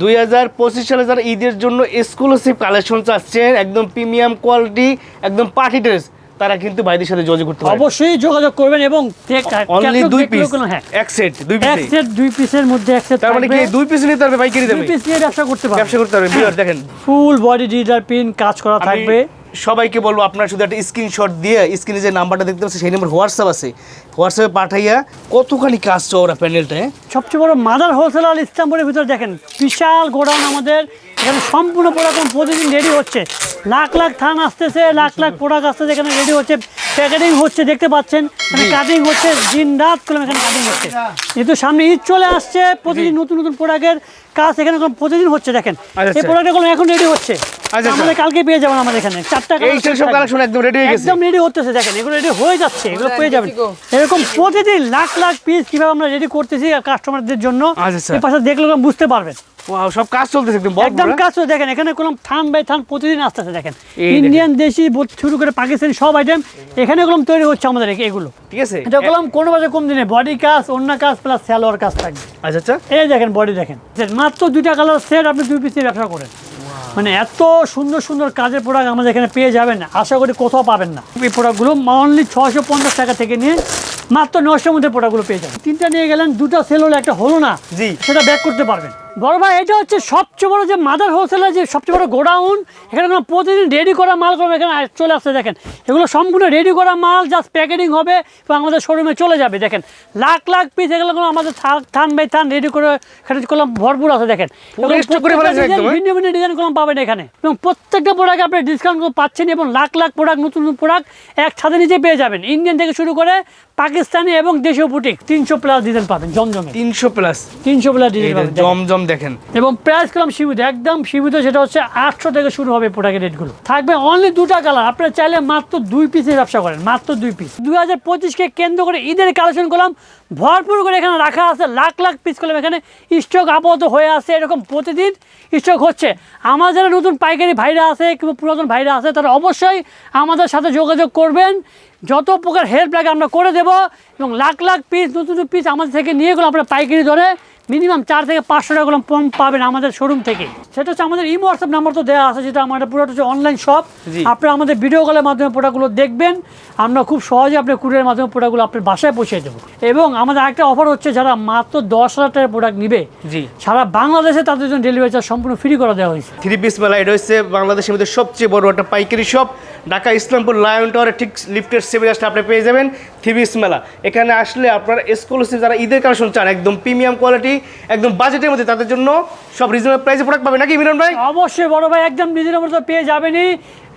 দুই হাজার পঁচিশ সালে যারা ঈদের জন্য এক্সক্লুসিভ কালেকশন চাচ্ছেন একদম প্রিমিয়াম কোয়ালিটি একদম পার্টি ড্রেস তারা কিন্তু ভাইদের সাথে যোগাযোগ করতে পারে অবশ্যই যোগাযোগ করবেন এবং অনলি দুই পিস এক সেট দুই এক সেট দুই পিসের মধ্যে এক সেট তার মানে কি দুই পিস নিতে পারবে পাইকারি দুই পিস নিয়ে ব্যবসা করতে পারবেন ব্যবসা করতে পারবে দেখেন। ফুল বডি ডিজার পিন কাজ করা থাকবে। সবাইকে বলব আপনার শুধু একটা স্ক্রিনশট দিয়ে স্ক্রিনে যে নাম্বারটা দেখতে পাচ্ছেন সেই নাম্বার হোয়াটসঅ্যাপ আছে। হোয়াটসঅ্যাপে পাঠাইয়া কতখানি কাজ চওড়া প্যানেলটা? সবচেয়ে বড় মাদার হোলসেলার ইস্তাম্বুলের ভিতরে দেখেন বিশাল গোডাউন আমাদের এখানে সম্পূর্ণ প্রোডাক্ট প্রতিদিন রেডি হচ্ছে। লাখ লাখ থান আসতেছে লাখ লাখ প্রোডাক্ট আসতেছে এখানে রেডি হচ্ছে। প্যাকেটিং হচ্ছে দেখতে পাচ্ছেন এখানে কাটিং হচ্ছে দিন রাত করে এখানে কাটিং হচ্ছে। যেহেতু সামনে ঈদ চলে আসছে প্রতিদিন নতুন নতুন প্রোডাক্টের কাজ এখানে প্রতিদিন হচ্ছে দেখেন। আচ্ছা, এই প্রোডাক্টগুলো এখন রেডি হচ্ছে। আচ্ছা। আমাদের কালকে পেয়ে যাবেন আমাদের এখানে। চারটা এই সব কালেকশন একদম রেডি হয়ে গেছে। একদম রেডি হতেছে দেখেন এগুলো রেডি হয়ে যাচ্ছে এগুলো পেয়ে যাবেন। এরকম প্রতিদিন লাখ লাখ পিস কীভাবে আমরা রেডি করতেছি কাস্টমারদের জন্য আচ্ছা, আচ্ছা। এই পাশে দেখলে বুঝতে পারবেন। Wow, সব কাজ চলতেছে একদম একদম কাজ করে দেখেন এখানে কোনো থান বাই থান প্রতিদিন আসতেছে দেখেন। ইন্ডিয়ান দেশি শুরু করে পাকিস্তানি সব আইটেম এখানে তৈরি হচ্ছে আমাদের এগুলো। ঠিক আছে? এটা কোনো বাজে কম দিনে বডি কাজ অন্য কাজ প্লাস স্যালোয়ার কাজ থাকবে। আচ্ছা আচ্ছা। এই দেখেন বডি দেখেন। মাত্র দুইটা কালার সেট আপনি দুই পিসের ব্যবসা করেন। মানে এত সুন্দর সুন্দর কাজের প্রোডাক্ট আমাদের এখানে পেয়ে যাবেন আশা করি কোথাও পাবেন না। এই প্রোডাক্টগুলো অনলি ছশো পঞ্চাশ টাকা থেকে নিয়ে মাত্র নশোর মধ্যে প্রোডাক্টগুলো পেয়ে যাবেন। তিনটা নিয়ে গেলেন দুটো সেল হলে একটা হলো না জি। সেটা ব্যাক করতে পারবেন। বড় ভাই এটা হচ্ছে সবচেয়ে বড় যে মাদার হোলসেলার যে সবচেয়ে বড় গোডাউন এখানে কোনো প্রতিদিন রেডি করা মাল করে এখানে চলে আসছে দেখেন। এগুলো সম্পূর্ণ রেডি করা মাল জাস্ট প্যাকেটিং হবে এবং আমাদের শোরুমে চলে যাবে দেখেন। লাখ লাখ পিস এগুলো আমাদের থান বাই থান রেডি করে এখানে করলাম ভরপুর আছে দেখেন। হ্যাঁ? ভিন্ন ভিন্ন ডিজাইন করলাম পাবেন এখানে। এবং প্রত্যেকটা প্রোডাক্ট আপনি ডিসকাউন্ট পাচ্ছেন এবং লাখ লাখ প্রোডাক্ট নতুন নতুন প্রোডাক্ট এক ছাদে নিচে পেয়ে যাবেন। ইন্ডিয়ান থেকে শুরু করে পাকিস্তানি এবং দেশীয় বুটিক তিনশো প্লাস ডিজাইন পাবেন জমজমে। তিনশো প্লাস তিনশো প্লাস ডিজাইন পাবেন দেখেন। জমজম দেখেন? এবং প্রাইস করলাম সীমিত? একদম সীমিত সেটা হচ্ছে আটশো থেকে শুরু হবে প্রোডাক্টের রেটগুলো থাকবে অনলি দুটা কালার আপনারা চাইলে মাত্র দুই পিসের ব্যবসা করেন, মাত্র দুই পিস দুই হাজার পঁচিশকে কেন্দ্র করে ঈদের কালেকশন করলাম। ভরপুর করে এখানে রাখা আছে, লাখ লাখ পিস করলাম। এখানে স্টক আপাতত হয়ে আছে এরকম প্রতিদিন স্টক হচ্ছে। আমার যারা নতুন পাইকারি ভাইরা আছে কিংবা পুরাতন ভাইরা আছে, তারা অবশ্যই আমাদের সাথে যোগাযোগ করবেন। যত প্রকার হেল্প লাগে আমরা করে দেব এবং লাখ লাখ পিস নতুন পিস আমাদের থেকে নিয়ে গেলো আপনারা পাইকারি ধরে মিনিমাম চার থেকে পাঁচশো টাকা কম পাবেন আমাদের শোরুম থেকে। সেটা হচ্ছে আমাদের ইমো হোয়াটসঅ্যাপ নাম্বার তো দেওয়া আছে যেটা আমাদের পুরোটা হচ্ছে অনলাইন শপ। আপনারা আমাদের ভিডিও কলের মাধ্যমে প্রোডাক্টগুলো দেখবেন। আমরা খুব সহজে আপনার কুরিয়ার মাধ্যমে প্রোডাক্টগুলো আপনার বাসায় পৌঁছে দেবো। এবং আমাদের একটা অফার হচ্ছে যারা মাত্র দশ হাজার টাকার প্রোডাক্ট নিবে জি। সারা বাংলাদেশে তাদের জন্য ডেলিভারি চার্জ সম্পূর্ণ ফ্রি করে দেওয়া হয়েছে। থ্রি পিস মেলা এটা হচ্ছে বাংলাদেশের মধ্যে সবচেয়ে বড় একটা পাইকারি শপ ঢাকা ইসলামপুর লায়ন টাওয়ারে ঠিক লিফটের সেভেন আসলে আপনি পেয়ে যাবেন থ্রি পিস মেলা। এখানে আসলে আপনারা এক্সক্লুসিভ যারা ঈদের কালেকশন চান একদম প্রিমিয়াম কোয়ালিটি একদম বাজেটের মধ্যে তাদের জন্য সব রিজনেবল প্রাইসে প্রোডাক্ট পাবে নাকি মিরন ভাই? অবশ্যই বড় ভাই একদম নিজের মতো পেয়ে যাবেনই।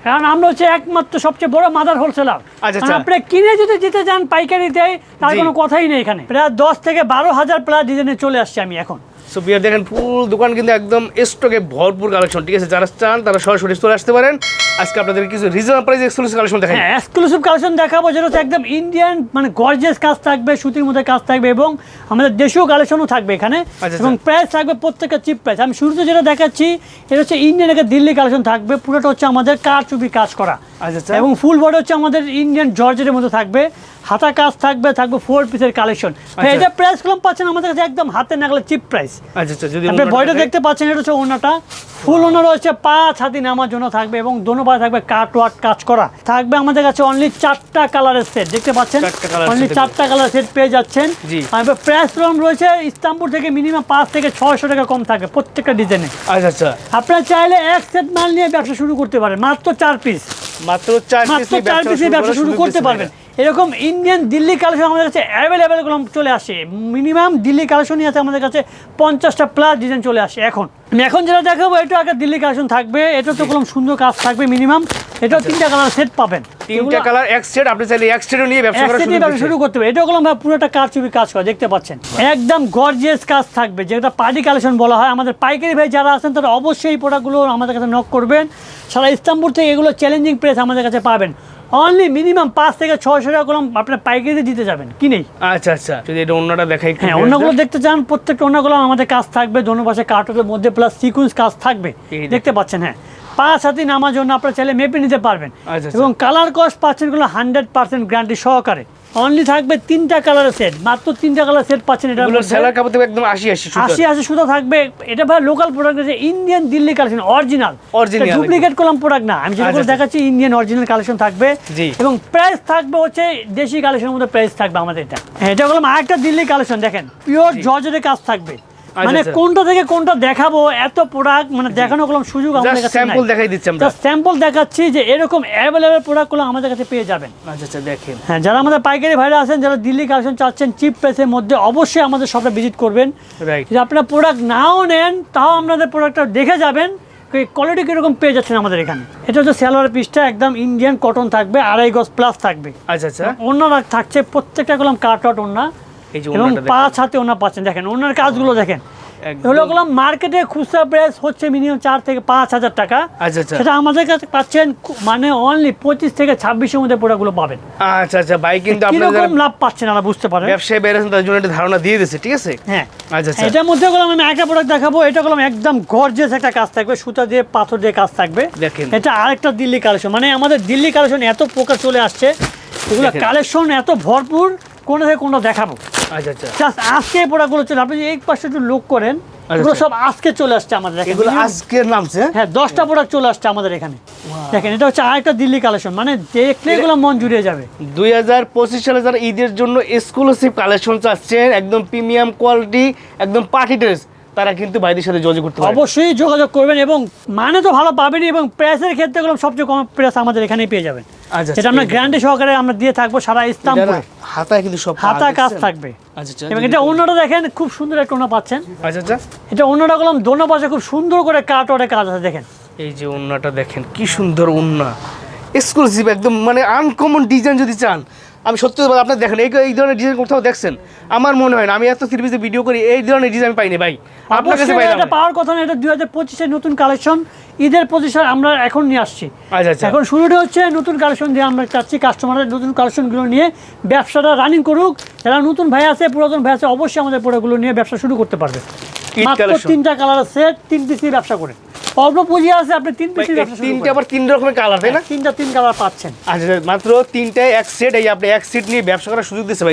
কারণ আমরা হচ্ছে একমাত্র সবচেয়ে বড় মাদার হোলসেলার আচ্ছা, আচ্ছা। আপনি কিনে যদি দিতে চান পাইকারি দেয় তার কোনো কথাই নেই এখানে। প্রায় দশ থেকে বারো হাজার প্লাস ডিজাইনে চলে আসছে আমি এখন। সো বিয়ার দেখেন ফুল দোকান কিন্তু একদম স্টকে ভরপুর কালেকশন ঠিক আছে? যারা চান তারা সরাসরি চলে আসতে পারেন। আজকে আপনাদের কিছু রিজনেবল প্রাইস এক্সক্লুসিভ কালেকশন দেখাই। হ্যাঁ এক্সক্লুসিভ কালেকশন দেখাবো যেটা হচ্ছে একদম ইন্ডিয়ান মানে গর্জিয়াস কাজ থাকবে সুতির মধ্যে কাজ থাকবে এবং আমাদের দেশীয় কালেকশনও থাকবে এখানে। আচ্ছা, এবং প্রাইস থাকবে প্রত্যেকটা চিপ প্রাইস আমি শুরুতে যেটা দেখাচ্ছি এটা হচ্ছে ইন্ডিয়ান একটা দিল্লি কালেকশন থাকবে। পুরোটা হচ্ছে আমাদের কারচুপি কাজ করা। আচ্ছা, আচ্ছা। এবং ফুল বডি হচ্ছে আমাদের ইন্ডিয়ান জর্জের মধ্যে থাকবে। হাতা কাজ থাকবে থাকবে ফোর পিসের কালেকশন এটা প্রাইস কলম পাচ্ছেন আমাদের কাছে একদম হাতে নাগলে চিপ প্রাইস আচ্ছা আচ্ছা যদি আপনি দেখতে পাচ্ছেন এটা হচ্ছে ওনাটা ফুল ওনার রয়েছে পাঁচ হাতি নামার জন্য থাকবে এবং দোনো পায়ে থাকবে কাট ওয়াট কাজ করা। থাকবে আমাদের কাছে অনলি চারটা কালারের সেট দেখতে পাচ্ছেন? অনলি চারটা কালার সেট পেয়ে যাচ্ছেন। প্রাইস রকম রয়েছে ইস্তাম্বুল থেকে মিনিমাম পাঁচ থেকে ছয়শো টাকা কম থাকবে প্রত্যেকটা ডিজাইনে আচ্ছা আচ্ছা। আপনারা চাইলে এক সেট মাল নিয়ে ব্যবসা শুরু করতে পারেন মাত্র চার পিস মাত্র চার পিস ব্যবসা শুরু করতে পারবেন। এরকম ইন্ডিয়ান দিল্লি কালেকশন আমাদের কাছে অ্যাভেলেবেল চলে আসে। মিনিমাম দিল্লি কালেকশনই আছে আমাদের কাছে। পঞ্চাশটা প্লাস ডিজাইন চলে আসে এখন। আমি এখন যেটা দেখাবো এটা আগে দিল্লি কালেকশন থাকবে। এটা তো কোনো সুন্দর কাজ থাকবে মিনিমাম এটাও তিনটা কালার সেট পাবেন। তিনটা কালার এক সেট আপনি চাইলে এক সেটও নিয়ে ব্যবসা করা শুরু করতে হবে। এটা করলাম ভাই পুরোটা ছবি কাজ করা দেখতে পাচ্ছেন। একদম গর্জিয়াস কাজ থাকবে যেটা পার্টি কালেকশন বলা হয়। আমাদের পাইকারি ভাই যারা আছেন তারা অবশ্যই এই প্রোডাক্টগুলো আমাদের কাছে নক করবেন। সারা ইস্তাম্বুল থেকে এগুলো চ্যালেঞ্জিং প্রেস আমাদের কাছে পাবেন। অনলি মিনিমাম পাঁচ থেকে ছয়শো টাকা করলাম আপনার পাইকারিতে দিতে যাবেন কি নেই? আচ্ছা আচ্ছা। যদি এটা অন্যটা দেখাই হ্যাঁ অন্যগুলো দেখতে চান প্রত্যেকটা অন্যগুলো আমাদের কাজ থাকবে। দোনো পাশে কার্টনের মধ্যে প্লাস সিকুয়েন্স কাজ থাকবে। দেখতে পাচ্ছেন হ্যাঁ। পাঁচ হাতি নামার জন্য আপনারা চাইলে মেপে নিতে পারবেন। আচ্ছা, আচ্ছা। এবং কালার কস্ট পাচ্ছেনগুলো হান্ড্রেড পার্সেন্ট গ্যারান্টি সহকারে। অনলি থাকবে তিনটা কালারের সেট মাত্র তিনটা কালার সেট পাচ্ছেন এটা সেলার কাপড় থেকে একদম আশি আশি সুতো। আশি আশি সুতো থাকবে। এটা ভাই লোকাল প্রোডাক্ট আছে Indian Delhi collection original Original duplicate করলাম প্রোডাক্ট না। আমি যেটা আচ্ছা। দেখাচ্ছি ইন্ডিয়ান অরিজিনাল কালেকশন থাকবে। এবং প্রাইস থাকবে হচ্ছে দেশি কালেকশনের মধ্যে প্রাইস থাকবে আমাদের এটা। হ্যাঁ, এটা বললাম আরেকটা দিল্লি কালেকশন দেখেন। পিওর জর্জের কাজ থাকবে। মানে আচ্ছা। কোনটা থেকে কোনটা দেখাবো এত প্রোডাক্ট মানে দেখানো কোনো সুযোগ আমাদের কাছে স্যাম্পল দেখাই দিচ্ছি আমরা। স্যাম্পল দেখাচ্ছি যে এরকম অ্যাভেলেবেল প্রোডাক্টগুলো আমাদের কাছে পেয়ে যাবেন। আচ্ছা আচ্ছা দেখেন। হ্যাঁ যারা আমাদের পাইকারি ভাইরা আছেন যারা দিল্লি কালেকশন চাচ্ছেন চিপ প্রাইসের মধ্যে অবশ্যই আমাদের শপে ভিজিট করবেন। রাইট যদি আপনারা প্রোডাক্ট নাও নেন তাও আপনাদের প্রোডাক্টটা দেখে যাবেন কোয়ালিটি কীরকম পেয়ে যাচ্ছেন আমাদের এখানে। এটা হচ্ছে স্যালোয়ার পিসটা একদম ইন্ডিয়ান কটন থাকবে আড়াই গজ প্লাস থাকবে। আচ্ছা আচ্ছা। ওনারা থাকছে প্রত্যেকটা করলাম কাট আউট ওনা এই যে এবং পাঁচ হাতে ওনা পাচ্ছেন দেখেন ওনার কাজগুলো দেখেন। মার্কেটে খুচরা প্রাইস হচ্ছে মিনিমাম চার থেকে পাঁচ হাজার টাকা। আচ্ছা আচ্ছা। সেটা আমাদের কাছে পাচ্ছেন মানে অনলি পঁচিশ থেকে ছাব্বিশের মধ্যে প্রোডাক্টগুলো পাবেন। আচ্ছা আচ্ছা ভাই কিন্তু কীরকম লাভ পাচ্ছেন আমরা বুঝতে পারেন? ব্যবসায়ী বাইরে আছেন তাদের জন্য একটা ধারণা দিয়ে দিচ্ছে ঠিক আছে? হ্যাঁ। আচ্ছা আচ্ছা। এটার মধ্যে গেলাম আমি একটা প্রোডাক্ট দেখাবো। এটা গেলাম একদম গর্জিয়াস একটা কাজ থাকবে। সুতা দিয়ে পাথর দিয়ে কাজ থাকবে। দেখেন। এটা আরেকটা দিল্লি কালেকশন মানে আমাদের দিল্লি কালেকশন এত প্রকার চলে আসছে। এগুলো কালেকশন এত ভরপুর কোনটা থেকে কোনটা দেখাবো? আচ্ছা আচ্ছা। জাস্ট আজকে এই প্রোডাক্টগুলো চলে আপনি যদি এই পাশে একটু লোক করেন এগুলো আচ্ছা। সব আজকে চলে আসছে আমাদের এগুলো নামছে? হ্যাঁ? হ্যাঁ দশটা প্রোডাক্ট চলে আসছে আমাদের এখানে। দেখেন এটা হচ্ছে আরেকটা দিল্লি কালেকশন মানে দেখলে এগুলো মন জুড়িয়ে যাবে। দুই হাজার পঁচিশ সালে যারা ঈদের জন্য এক্সক্লুসিভ কালেকশন চাচ্ছেন একদম প্রিমিয়াম কোয়ালিটি একদম পার্টি ড্রেস তারা কিন্তু ভাইদের সাথে যোগাযোগ করতে পারে। অবশ্যই যোগাযোগ করবেন এবং মানে তো ভালো পাবেনই এবং প্রাইসের ক্ষেত্রে গেলাম সবচেয়ে কম প্রাইস আমাদের এখানেই পেয়ে যাবেন। আচ্ছা যেটা আমরা গ্যারান্টি সহকারে আমরা দিয়ে থাকব সারা ইসলামপুরে। হাতায় কিন্তু সব হাতা কাজ থাকবে। আচ্ছা আচ্ছা এবং এটা অন্যটা দেখেন খুব সুন্দর একটা ওনা পাচ্ছেন। আচ্ছা আচ্ছা। এটা অন্যটা গেলাম দোনো পাশে খুব সুন্দর করে কাট ওরে কাজ আছে দেখেন। এই যে ওন্নাটা দেখেন কি সুন্দর ওন্না এক্সক্লুসিভ একদম মানে আনকমন ডিজাইন যদি চান আমি সত্যি কথা বলব, আপনি দেখেন এই এই ধরনের ডিজাইন কোথাও দেখছেন। আমার মনে হয় না আমি এত সিরিজে ভিডিও করি এই ধরনের ডিজাইন পাইনি ভাই। আপনার কাছে পাইলাম এটা পাওয়ার কথা না এটা দুই হাজার পঁচিশের নতুন কালেকশন ঈদের পঁচিশে আমরা এখন নিয়ে আসছি। আচ্ছা আচ্ছা। এখন শুরুটা হচ্ছে নতুন কালেকশন দিয়ে আমরা চাচ্ছি কাস্টমারদের নতুন কালেকশনগুলো নিয়ে ব্যবসাটা রানিং করুক। যারা নতুন ভাই আছে পুরাতন ভাই আছে অবশ্যই আমাদের প্রোডাক্টগুলো নিয়ে ব্যবসা শুরু করতে পারবে। মাত্র তিনটা কালার সেট তিন পিস ব্যবসা করে। অল্প পুঁজি আছে আপনি তিন পিস তিনটে আবার তিন রকমের কালার তাই না? তিনটা তিন কালার পাচ্ছেন। আচ্ছা আচ্ছা, মাত্র তিনটায় এক সেট এই আপনি এক সেট নিয়ে ব্যবসা করার সুযোগ দিচ্ছে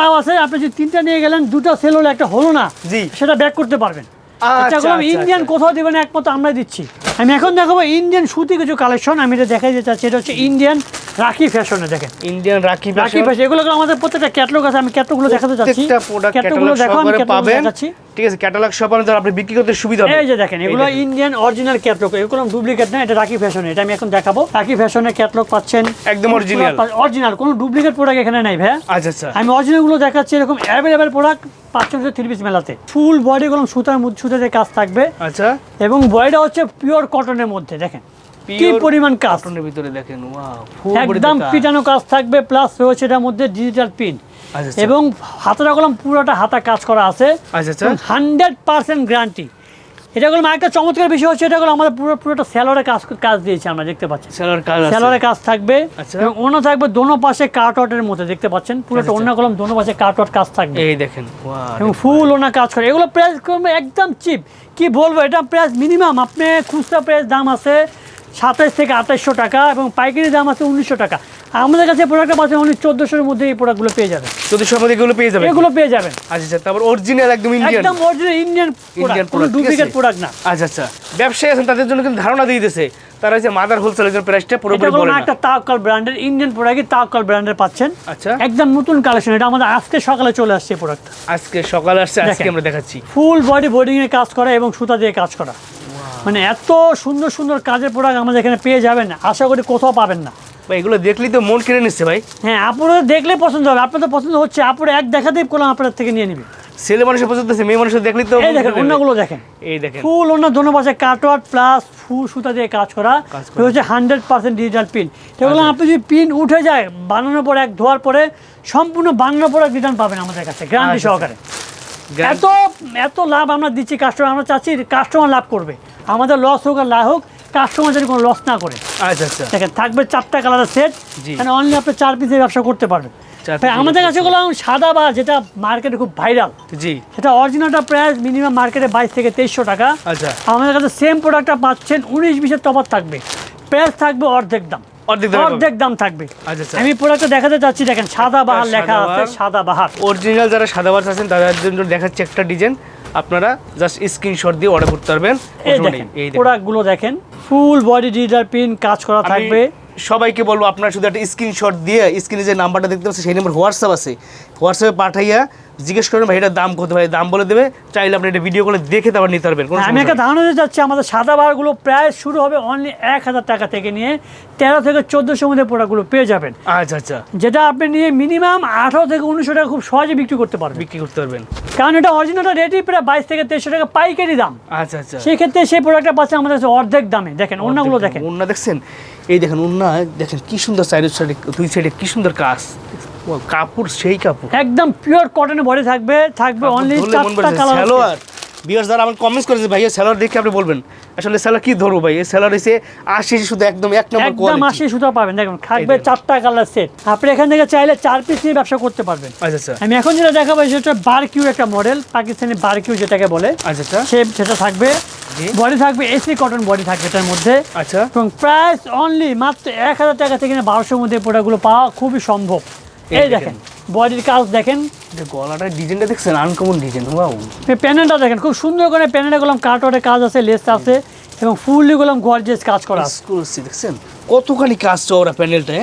লাভ আছে আপনি যদি তিনটা নিয়ে গেলেন দুটো সেল হলো একটা হলো না জি। সেটা ব্যাক করতে পারবেন। আচ্ছা, এটা গুলো আচ্ছা, ইন্ডিয়ান কোথাও দেবেন একমাত্র আমরা দিচ্ছি। আমি এখন দেখাবো ইন্ডিয়ান সুতি কিছু কালেকশন আমি এটা দেখাই যেতে চাচ্ছি এটা হচ্ছে ইন্ডিয়ান রাখি ফ্যাশনে দেখেন। ইন্ডিয়ান রাখি রাখি ফ্যাশন এগুলো গুলো আমাদের প্রত্যেকটা ক্যাটলগ আছে আমি ক্যাটলগুলো দেখাতে চাচ্ছি। ক্যাটলগুলো দেখো আমি সহকারে ক্যাটলগ পাবেন। দেখাচ্ছি। ঠিক আছে ক্যাটালগ সব আপনাদের আপনি বিক্রি করতে সুবিধা হবে। এই যে দেখেন এগুলো ইন্ডিয়ান অরিজিনাল ক্যাটলগ এগুলো ডুপ্লিকেট না এটা রাখি ফ্যাশনে এটা আমি এখন দেখাবো। রাখি ফ্যাশনের ক্যাটলগ পাচ্ছেন। একদম original। অরিজিনাল কোনো ডুপ্লিকেট প্রোডাক্ট এখানে নাই ভাই আচ্ছা আচ্ছা। আমি অরিজিনালগুলো দেখাচ্ছি এরকম অ্যাভেলেবেল প্রোডাক্ট পাঁচশো থ্রি পিস মেলাতে ফুল বডি গুলো সুতার মধ্যে সুতাতে কাজ থাকবে। আচ্ছা। এবং বডিটা হচ্ছে পিওর কটনের মধ্যে দেখেন। কি Pure পরিমাণ কাজ। ভিতরে দেখেন ওয়াও একদম পিটানো কাজ থাকবে প্লাস রয়েছে এটার মধ্যে ডিজিটাল আচ্ছা। এবং হাতাটা কলম পুরোটা হাতা কাজ করা আছে। আচ্ছা আচ্ছা। Hundred percent guarantee. এটা গুলো একটা চমৎকার বিষয় হচ্ছে এটা গুলো আমাদের পুরো পুরোটা স্যালোরে কাজ কাজ দিয়েছি আমরা দেখতে পাচ্ছি কাজ স্যালোরে কাজ থাকবে। আচ্ছা। এবং অন্য থাকবে দোনো পাশে কার্টওয়াটের মধ্যে দেখতে পাচ্ছেন? পুরোটা আচ্ছা, অন্য কলম দোনো পাশে কার্টওয়াট কাজ থাকবে। এই দেখেন এবং ফুল ওনা কাজ করে। এগুলো প্রাইস একদম চিপ। কি বলব এটা প্রাইস মিনিমাম। আপনি খুচরা প্রাইস দাম আছে সাতাইশ থেকে আঠাইশশো টাকা এবং পাইকারি দাম আছে উনিশশো টাকা। আমাদের কাছে প্রোডাক্টটা পাচ্ছেন অনলি চোদ্দোশোর মধ্যে এই প্রোডাক্টগুলো পেয়ে যাবেন। যদি সমাধি এগুলো পেয়ে যাবেন? এগুলো পেয়ে যাবেন। আচ্ছা আচ্ছা তারপর অরিজিনাল একদম ইন্ডিয়ান একদম অরিজিনাল ইন্ডিয়ান প্রোডাক্ট কোনো ডুপ্লিকেট প্রোডাক্ট না। আচ্ছা আচ্ছা ব্যবসায়ী আছেন তাদের জন্য কিন্তু ধারণা দিয়ে দিতেছে তারা হচ্ছে মাদার হোলসেলের জন্য প্রাইসটা পুরোপুরি বলে না। একটা তাওকাল ব্র্যান্ডের ইন্ডিয়ান প্রোডাক্ট তাওকাল ব্র্যান্ডের পাচ্ছেন। আচ্ছা। একদম নতুন কালেকশন এটা আমাদের আজকে সকালে চলে আসছে এই প্রোডাক্ট আজকে সকালে আসছে আজকে আমরা দেখাচ্ছি। ফুল বডি বোর্ডিং এ কাজ করা এবং সুতা দিয়ে কাজ করা। মানে এত সুন্দর সুন্দর কাজের প্রোডাক্ট আমাদের এখানে পেয়ে যাবেন। আশা করি কোথাও পাবেন না। এগুলো দেখলেই তো মন কিনে নিচ্ছে ভাই। হ্যাঁ আপনাদের দেখলে পছন্দ হবে। আপনাদের পছন্দ হচ্ছে আপনারা এক দেখাতেই করলাম আপনাদের থেকে নিয়ে নিবে। ছেলে মানুষের পছন্দ আছে মেয়ে মানুষের দেখলেই তো দেখেন অন্যগুলো দেখেন। এই দেখেন। ফুল অন্য দোনো পাশে কাটওয়ার্ড প্লাস ফুল সুতা দিয়ে কাজ করা। হচ্ছে হান্ড্রেড পার্সেন্ট ডিজিটাল পিন এগুলো আপনি যদি পিন উঠে যায় বানানোর পর এক ধোয়ার পরে সম্পূর্ণ বানানোর পর রিটার্ন পাবেন আমাদের কাছে গ্যারান্টি আচ্ছা, সহকারে। গ্যারান্টি- এত এত লাভ আমরা দিচ্ছি কাস্টমার আমরা চাচ্ছি কাস্টমার লাভ করবে। আমাদের লস হোক আর লাভ হোক কাস্টমার যদি কোনো লস না করে। আচ্ছা আচ্ছা। দেখেন থাকবে চারটা কালারের সেট মানে অনলি আপনি চার পিসের ব্যবসা করতে পারবেন। আমাদের কাছে গুলো সাদা বা যেটা মার্কেটে খুব ভাইরাল জি। সেটা অরিজিনালটা প্রাইস মিনিমাম মার্কেটে বাইশ থেকে তেইশশো টাকা। আচ্ছা। আমাদের কাছে সেম প্রোডাক্টটা পাচ্ছেন উনিশ বিশের তফাৎ থাকবে। প্রাইস থাকবে অর্ধেক দাম। অর্ধেক দামে থাকবে। আচ্ছা আচ্ছা। আমি প্রোডাক্টটা দেখাতে চাচ্ছি দেখেন সাদা বাহার লেখা আছে সাদাবাহার। সাদা বাহার। অরিজিনাল যারা সাদা আছেন তাদের জন্য দেখাচ্ছি একটা ডিজাইন আপনারা জাস্ট স্ক্রিনশট দিয়ে অর্ডার করতে পারবেন। এই দেখেন প্রোডাক্টগুলো দেখেন। ফুল বডি ডিজার পিন কাজ করা থাকবে। সবাইকে বলব আপনারা শুধু একটা স্ক্রিনশট দিয়ে স্ক্রিনে যে নাম্বারটা দেখতে পাচ্ছেন সেই নাম্বার হোয়াটসঅ্যাপ আছে। হোয়াটসঅ্যাপে পাঠাইয়া জিজ্ঞেস করেন ভাই এটার দাম কত ভাই? দাম বলে দেবে। চাইলে আপনি এটা ভিডিও করে দেখে তারপর নিতে পারবেন আমি একটা। ধারণা দিতে চাচ্ছি আমাদের সাদা বারগুলো প্রায় শুরু হবে অনলি এক হাজার টাকা থেকে নিয়ে তেরো থেকে চোদ্দোশো মধ্যে প্রোডাক্টগুলো পেয়ে যাবেন। আচ্ছা আচ্ছা। যেটা আপনি নিয়ে মিনিমাম আঠারো থেকে উনিশশো টাকা খুব সহজে বিক্রি করতে পারবেন। বিক্রি করতে পারবেন। কারণ এটা অরিজিনালটা রেটই প্রায় বাইশ থেকে তেইশশো টাকা পাইকারি দাম। আচ্ছা আচ্ছা। সেই ক্ষেত্রে সেই প্রোডাক্টটা পাচ্ছে আমাদের কাছে অর্ধেক দামে। দেখেন অন্যগুলো দেখেন। অন্য দেখছেন? এই দেখেন উন্নয় দেখেন কি সুন্দর সাইডের সাইডে দুই সাইডে কি সুন্দর কাজ। কাপড় সেই কাপড়। একদম পিওর কটনের বডি থাকবে থাকবে অনলি চারটা কালার বিয়ার্স যারা আমার কমেন্টস করেছে ভাই স্যালোয়ার দেখে আপনি বলবেন। আসলে স্যালোয়ার কি ধরবো ভাই? এই স্যালোয়ার এসে আসে শুধু একদম এক নম্বর একদম আশি সুতা পাবেন। দেখুন থাকবে। চারটা কালার সেট আপনি এখান থেকে চাইলে চার পিস নিয়ে ব্যবসা করতে পারবেন। আচ্ছা আচ্ছা। আমি এখন যেটা দেখাবো সেটা বারকিউ একটা মডেল পাকিস্তানি বারকিউ যেটাকে বলে। আচ্ছা আচ্ছা। সে সেটা থাকবে। বডি থাকবে এসি কটন বডি থাকবে এটার মধ্যে। আচ্ছা। এবং প্রাইস অনলি মাত্র এক হাজার টাকা থেকে বারোশোর মধ্যে প্রোডাক্টগুলো পাওয়া খুবই সম্ভব। এই এই দেখেন। বডির কাজ দেখেন। যে গলাটার ডিজাইনটা দেখছেন? আনকমন ডিজাইন ওয়াও প্যানেলটা দেখেন খুব সুন্দর করে প্যানেলে গেলাম কাটওয়ার্ডের কাজ আছে লেস আছে এবং ফুললি গেলাম গর্জেস কাজ করা এক্সক্লুসিভ দেখছেন? কতখানি কাজ চওড়া প্যানেলটা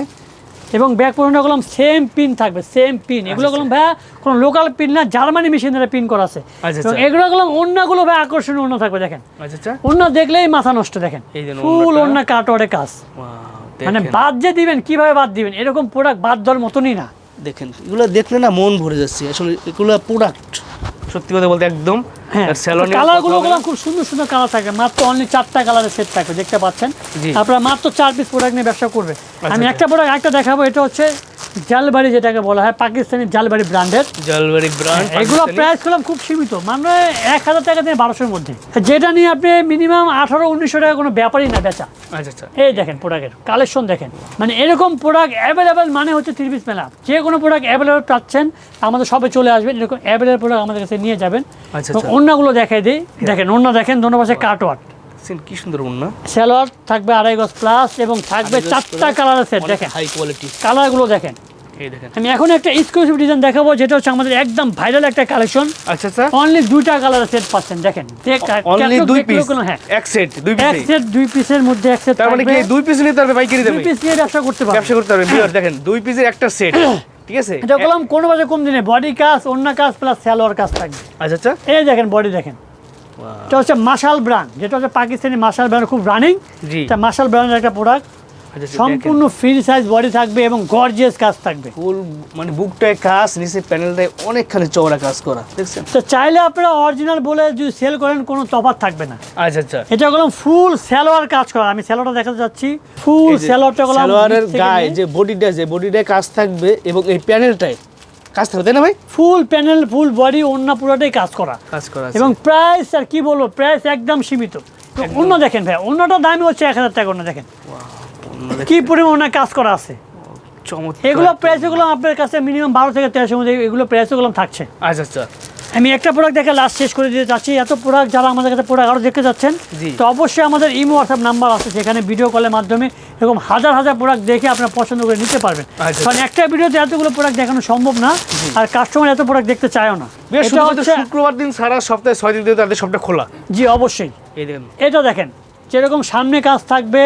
এবং ব্যাক পোর্শনটা গেলাম সেম পিন থাকবে সেম পিন এগুলো গেলাম ভাইয়া কোনো লোকাল পিন না জার্মানি মেশিন দ্বারা পিন করা আছে। আচ্ছা, এবং আচ্ছা। এগুলো গেলাম অন্যগুলো ভাই আকর্ষণীয় অন্য থাকবে দেখেন। আচ্ছা আচ্ছা। অন্য দেখলেই মাথা নষ্ট দেখেন। ফুল অন্য কাটওয়ার্ডের কাজ। মানে বাদ যে দিবেন কীভাবে বাদ দিবেন? এরকম প্রোডাক্ট বাদ দেওয়ার মতনই না। দেখেন এগুলো দেখলে না মন ভরে যাচ্ছে আসলে এগুলো প্রোডাক্ট সত্যি কথা বলতে একদম হ্যাঁ কালারগুলো। খুব সুন্দর সুন্দর কালার থাকে মাত্র অনলি চারটা কালারের সেট থাকবে দেখতে পাচ্ছেন। আপনারা মাত্র চার পিস প্রোডাক্ট নিয়ে ব্যবসা করবে আমি আচ্ছা। একটা প্রোডাক্ট একটা দেখাবো এটা হচ্ছে জালবাড়ি যেটাকে বলা হয় পাকিস্তানি জালবাড়ি ব্র্যান্ডের জলবারি ব্র্যান্ড এগুলো প্রাইস করলাম খুব সীমিত মানে এক হাজার টাকা দিয়ে বারোশোর মধ্যে। যেটা নিয়ে আপনি মিনিমাম আঠারো উনিশশো টাকা কোনো ব্যাপারই না বেচা। আচ্ছা আচ্ছা। এই দেখেন প্রোডাক্টের কালেকশন দেখেন। মানে এরকম প্রোডাক্ট অ্যাভেলেবেল মানে হচ্ছে থ্রি মেলা যে কোনো প্রোডাক্ট অ্যাভেলেবেল পাচ্ছেন আমাদের সবে চলে আসবেন এরকম অ্যাভেলেবল প্রোডাক্ট আমাদের কাছে নিয়ে যাবেন। আচ্ছা। অন্যগুলো দেখাই দিই। দেখেন অন্য দেখেন পাশে কাটওয়ার্ট দেখছেন কি সুন্দর ওন্না সালোয়ার থাকবে আড়াই গজ প্লাস এবং থাকবে চারটা কালারের সেট দেখেন। হাই কোয়ালিটি কালারগুলো দেখেন। দেখেন। আমি এখন একটা এক্সক্লুসিভ ডিজাইন দেখাবো যেটা হচ্ছে আমাদের একদম ভাইরাল একটা কালেকশন আচ্ছা আচ্ছা। অনলি দুইটা কালারের সেট পাচ্ছেন দেখেন। অনলি দুই পিস হ্যাঁ। এক সেট দুই এক সেট দুই পিসের মধ্যে এক সেট তার মানে কি দুই পিস নিতে পারবে পাইকারি দুই দেবে? পিস নিয়ে ব্যবসা করতে পারবে। ব্যবসা করতে পারবে বিয়ার দেখেন দুই পিসের একটা সেট ঠিক আছে? এটা বললাম কোনো বাজে কম দিনে। বডি কাজ অন্য কাজ প্লাস সালোয়ার কাজ থাকবে। আচ্ছা আচ্ছা। এই দেখেন বডি দেখেন। এটা হচ্ছে মাশাল ব্র্যান্ড যেটা হচ্ছে পাকিস্তানি মাশাল ব্র্যান্ড খুব রানিং এটা মাশাল ব্র্যান্ডের একটা প্রোডাক্ট আচ্ছা আচ্ছা, সম্পূর্ণ ফ্রি সাইজ বডি থাকবে এবং গর্জিয়াস কাজ থাকবে। ফুল মানে বুকটায় কাজ নিচে প্যানেলটায় অনেকখানি চওড়া কাজ করা দেখছেন? তো চাইলে আপনারা অরিজিনাল বলে যদি সেল করেন কোনো তফাৎ থাকবে না। আচ্ছা আচ্ছা। এটা গেলাম ফুল সালোয়ার কাজ করা। আমি সালোয়ারটা দেখাতে যাচ্ছি। ফুল সালোয়ারটা গেলাম সালোয়ারের গায়ে যে বডিটা যে বডিটায় কাজ থাকবে এবং এই প্যানেলটায় কাজ থাকবে তাই না ভাই? ফুল প্যানেল ফুল বডি অন্য পুরোটাই কাজ করা। কাজ করা এবং প্রাইস আর কি বলব প্রাইস একদম সীমিত। অন্য দেখেন ভাই অন্যটা দামি হচ্ছে এক হাজার টাকা অন্য দেখেন। কি পরিমাণ কাজ করা আছে। এগুলো প্রাইসগুলো আপনার কাছে মিনিমাম বারো থেকে তেরোশোর মধ্যে এগুলো প্রাইসগুলো থাকছে। আচ্ছা আচ্ছা। আমি একটা প্রোডাক্ট দেখে লাস্ট শেষ করে দিতে চাচ্ছি। এত প্রোডাক্ট যারা আমাদের কাছে প্রোডাক্ট আরও দেখতে যাচ্ছেন তো অবশ্যই আমাদের ইমো হোয়াটসঅ্যাপ নাম্বার আছে সেখানে ভিডিও কলের মাধ্যমে এরকম হাজার হাজার প্রোডাক্ট দেখে আপনারা পছন্দ করে নিতে পারবেন। আচ্ছা। কারণ একটা ভিডিওতে এতগুলো প্রোডাক্ট দেখানো সম্ভব না আর কাস্টমার এত প্রোডাক্ট দেখতে চায়ও না। শুক্রবার দিন সারা সপ্তাহে ছয় দিন তাদের সবটা খোলা। জি অবশ্যই। এটা দেখেন যেরকম সামনে কাজ থাকবে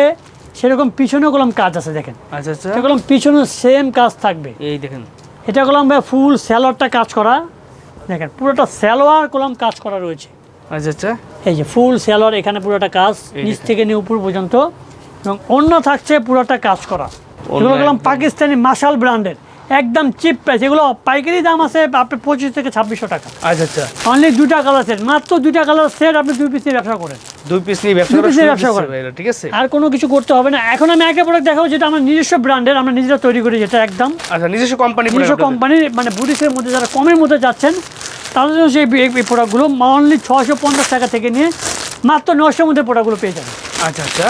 সেরকম পিছনে কলম কাজ আছে দেখেন। আচ্ছা আচ্ছা। কলম পিছনে সেম কাজ থাকবে। এই দেখেন। এটা কলম ফুল স্যালোয়ারটা কাজ করা। দেখেন পুরোটা স্যালোয়ার কলম কাজ করা রয়েছে। আচ্ছা আচ্ছা। এই যে ফুল সালোয়ার এখানে পুরোটা কাজ নিচ থেকে নিয়ে উপর পর্যন্ত। এবং অন্য থাকছে পুরোটা কাজ করা। এগুলো কলম পাকিস্তানি মাসাল ব্র্যান্ডের একদম চিপ প্রাইস এগুলো পাইকারি দাম আছে আপনার পঁচিশ থেকে ছাব্বিশশো টাকা। আচ্ছা আচ্ছা। অনলি দুটা কালার সেট মাত্র দুটা কালার সেট আপনি দুই পিস নিয়ে ব্যবসা করেন। দুই পিস নিয়ে ব্যবসা করা নিয়ে ব্যবসা করেন। ঠিক আছে? আর কোনো কিছু করতে হবে না। এখন আমি একটা প্রোডাক্ট দেখাবো যেটা আমার নিজস্ব ব্র্যান্ডের আমরা নিজেরা তৈরি করি যেটা একদম। আচ্ছা নিজস্ব কোম্পানি নিজস্ব কোম্পানির মানে বুটিক্সের মধ্যে যারা কমের মধ্যে যাচ্ছেন তাদের জন্য সেই এই প্রোডাক্টগুলো অনলি ছশো পঞ্চাশ টাকা থেকে নিয়ে মাত্র নশোর মধ্যে প্রোডাক্টগুলো পেয়ে যাবেন। আচ্ছা আচ্ছা।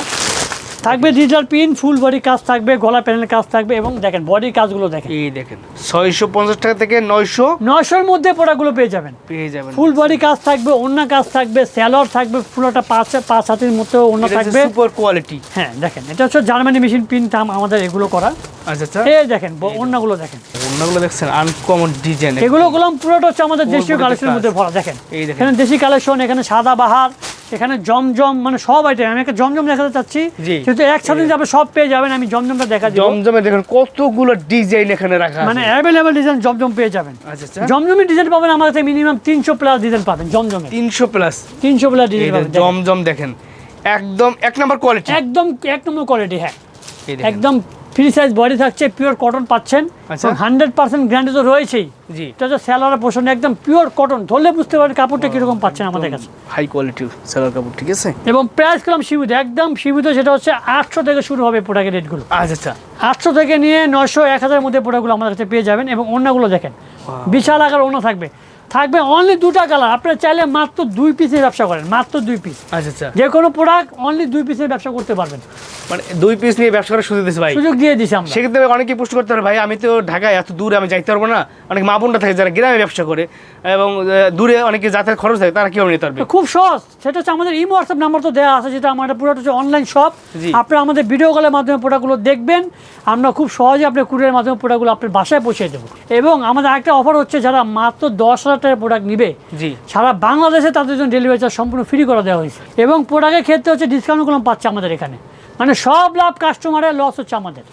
থাকবে ডিজিটাল পিন ফুল বডি কাজ থাকবে গলা প্যানেল কাজ থাকবে এবং দেখেন বডির কাজগুলো দেখেন। এই দেখেন ছয়শো পঞ্চাশ টাকা থেকে নয়শো নয়শোর মধ্যে প্রোডাক্টগুলো পেয়ে যাবেন। পেয়ে যাবেন। ফুল বডি কাজ থাকবে অন্য কাজ থাকবে স্যালোয়ার থাকবে পুরোটা পাঁচ পাঁচ হাতের মতো অন্য থাকবে। সুপার কোয়ালিটি হ্যাঁ দেখেন এটা হচ্ছে জার্মানি মেশিন পিন টাম আমাদের এগুলো করা। আচ্ছা আচ্ছা। এই দেখেন অন্যগুলো দেখেন। অন্যগুলো দেখছেন আনকমন ডিজাইন এগুলো গুলাম পুরোটা হচ্ছে আমাদের দেশীয় কালেকশনের মধ্যে ভরা দেখেন। এই দেখেন। এখানে দেশি কালেকশন এখানে সাদা বাহার এখানে জমজম মানে সব আইটেম আমি একটা জমজম দেখাতে চাচ্ছি। কিন্তু একসাথে যাবে সব পেয়ে যাবেন আমি জমজমটা দেখা দিব। জমজমে দেখেন কতগুলো ডিজাইন এখানে রাখা মানে অ্যাভেলেবেল ডিজাইন জমজম পেয়ে যাবেন। আচ্ছা আচ্ছা। জমজমের ডিজাইন পাবেন আমার কাছে মিনিমাম তিনশো প্লাস ডিজাইন পাবেন জমজমের তিনশো প্লাস তিনশো প্লাস ডিজাইন পাবেন জমজম দেখেন। একদম এক নাম্বার কোয়ালিটি একদম এক নম্বর কোয়ালিটি হ্যাঁ। একদম ফ্রি সাইজ বডি থাকছে পিওর কটন পাচ্ছেন। হান্ড্রেড পার্সেন্ট গ্যারান্টি তো রয়েছেই। জি। এটা হচ্ছে স্যালোয়ারের পোষণ একদম পিওর কটন ধরলে বুঝতে পারেন কাপড়টা কীরকম পাচ্ছেন আমাদের কাছে। হাই কোয়ালিটির সেলার কাপড় ঠিক আছে? এবং প্রাইস করলাম সীমিত একদম সীমিত সেটা হচ্ছে আটশো থেকে শুরু হবে প্রোডাক্টের রেটগুলো আচ্ছা আচ্ছা। আটশো থেকে নিয়ে নয়শো এক হাজারের মধ্যে প্রোডাক্টগুলো আমাদের কাছে পেয়ে যাবেন এবং অন্যগুলো দেখেন। বিশাল আকার অন্য থাকবে। থাকবে অনলি দুটা কালার আপনারা চাইলে মাত্র দুই পিসের ব্যবসা করেন মাত্র দুই পিস আচ্ছা আচ্ছা। যে কোনো প্রোডাক্ট অনলি দুই পিসের ব্যবসা করতে পারবেন। মানে দুই পিস নিয়ে ব্যবসা করার সুযোগ দিচ্ছে ভাই? সুযোগ দিয়ে দিছি আমরা। সেক্ষেত্রে অনেকে পোস্ট করতে পারে ভাই আমি তো ঢাকায় এত দূরে আমি যাইতে পারব না। অনেক মা বোনরা থাকে যারা গ্রামে ব্যবসা করে এবং দূরে অনেকে যাতায়াত খরচ থাকে তারা কীভাবে নিতে পারবে? খুব সহজ। সেটা হচ্ছে আমাদের ইমো হোয়াটসঅ্যাপ নাম্বার তো দেওয়া আছে যেটা আমাদের পুরোটা হচ্ছে অনলাইন শপ। আপনারা আমাদের ভিডিও কলের মাধ্যমে প্রোডাক্টগুলো দেখবেন। আমরা খুব সহজে আপনার কুরিয়ারের মাধ্যমে প্রোডাক্টগুলো আপনার বাসায় পৌঁছে দেবো। এবং আমাদের একটা অফার হচ্ছে যারা মাত্র দশ হাজার টাকার প্রোডাক্ট নিবে। জি। সারা বাংলাদেশে তাদের জন্য ডেলিভারি চার্জ সম্পূর্ণ ফ্রি করে দেওয়া হয়েছে। এবং প্রোডাক্টের ক্ষেত্রে হচ্ছে ডিসকাউন্টগুলো পাচ্ছে আমাদের এখানে। মানে সব লাভ কাস্টমারের লস হচ্ছে আমাদের।